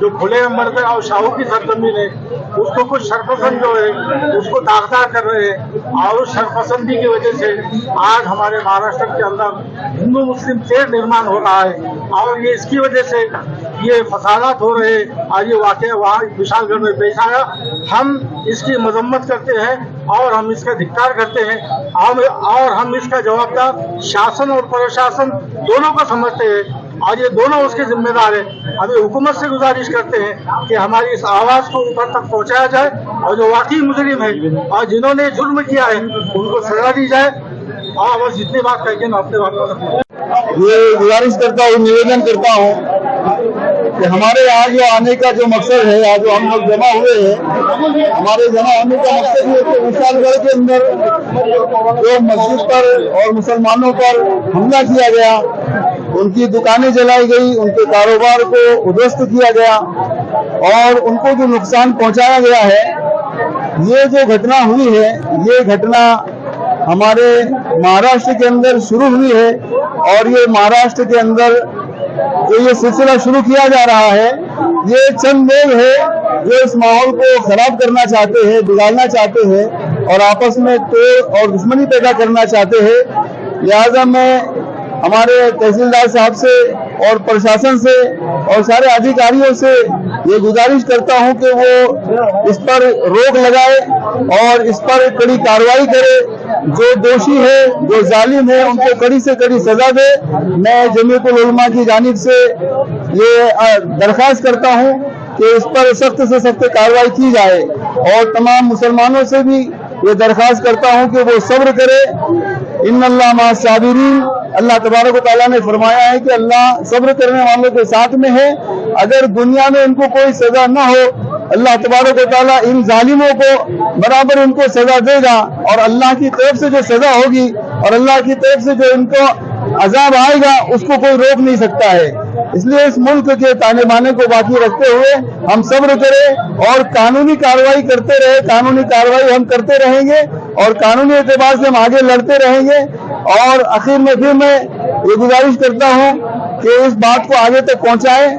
جو کھلے مرد اور شاہو کی سرزمین ہے اس کو کچھ سرپسند جو ہے، اس کو داغدار کر رہے ہیں اور اس سرپسندی کی وجہ سے آج ہمارے مہاراشٹر کے اندر ہندو مسلم چیر نرمان ہو رہا ہے اور یہ اس کی وجہ سے یہ فسادات ہو رہے اور یہ واقعہ وہاں وشال گڑھ میں پیش آیا۔ ہم اس کی مذمت کرتے ہیں اور ہم اس کا دھکار کرتے ہیں۔ اور ہم اس کا جواب دار شاسن اور پرشاسن دونوں کو سمجھتے ہیں۔ اور یہ دونوں اس کے ذمہ دار ہیں۔ ہمیں حکومت سے گزارش کرتے ہیں کہ ہماری اس آواز کو اوپر تک پہنچایا جائے اور جو واقعی مجرم ہے اور جنہوں نے جرم کیا ہے، ان کو سزا دی جائے۔ اور جتنی بات کہیں گے میں اپنے بات یہ گزارش کرتا ہوں، نویدن کرتا ہوں کہ ہمارے یہاں جو آنے کا جو مقصد ہے، آج جو ہم لوگ جمع ہوئے ہیں، ہمارے جمع ہونے کا مقصد یہ کہ وشال گڑھ کے اندر جو مسجد پر اور مسلمانوں پر حملہ کیا گیا، ان کی دکانیں جلائی گئی ان کے کاروبار کو ادست کیا گیا اور ان کو جو نقصان پہنچایا گیا ہے، یہ جو گھٹنا ہوئی ہے، یہ گھٹنا ہمارے مہاراشٹر کے اندر شروع ہوئی ہے اور یہ مہاراشٹر کے اندر جو یہ سلسلہ شروع کیا جا رہا ہے۔ یہ چند لوگ ہیں جو اس ماحول کو خراب کرنا چاہتے ہیں، بگاڑنا چاہتے ہیں اور آپس میں توڑ اور دشمنی پیدا کرنا چاہتے ہیں۔ لہذا میں ہمارے تحصیلدار صاحب سے اور پرشاسن سے اور سارے ادھیکاریوں سے یہ گزارش کرتا ہوں کہ وہ اس پر روک لگائے اور اس پر کڑی کاروائی کرے۔ جو دوشی ہے، جو ظالم ہے، ان کو کڑی سے کڑی سزا دے۔ میں جمیعت العلماء کی جانب سے یہ درخواست کرتا ہوں کہ اس پر سخت سے سخت کاروائی کی جائے۔ اور تمام مسلمانوں سے بھی یہ درخواست کرتا ہوں کہ وہ صبر کرے۔ ان اللہ ما صابرین اللہ تبارک و تعالیٰ نے فرمایا ہے کہ اللہ صبر کرنے والوں کے ساتھ میں ہے۔ اگر دنیا میں ان کو کوئی سزا نہ ہو اللہ تبارک و تعالیٰ ان ظالموں کو برابر ان کو سزا دے گا اور اللہ کی طرف سے جو سزا ہوگی اور اللہ کی طرف سے جو ان کو عذاب آئے گا، اس کو کوئی روک نہیں سکتا ہے۔ اس لیے اس ملک کے تانے بانے کو باقی رکھتے ہوئے ہم صبر کرے اور قانونی کاروائی کرتے رہے۔ قانونی کاروائی ہم کرتے رہیں گے اور قانونی اعتبار سے ہم آگے لڑتے رہیں گے۔ اور آخر میں پھر میں یہ گزارش کرتا ہوں کہ اس بات کو آگے تک پہنچائیں۔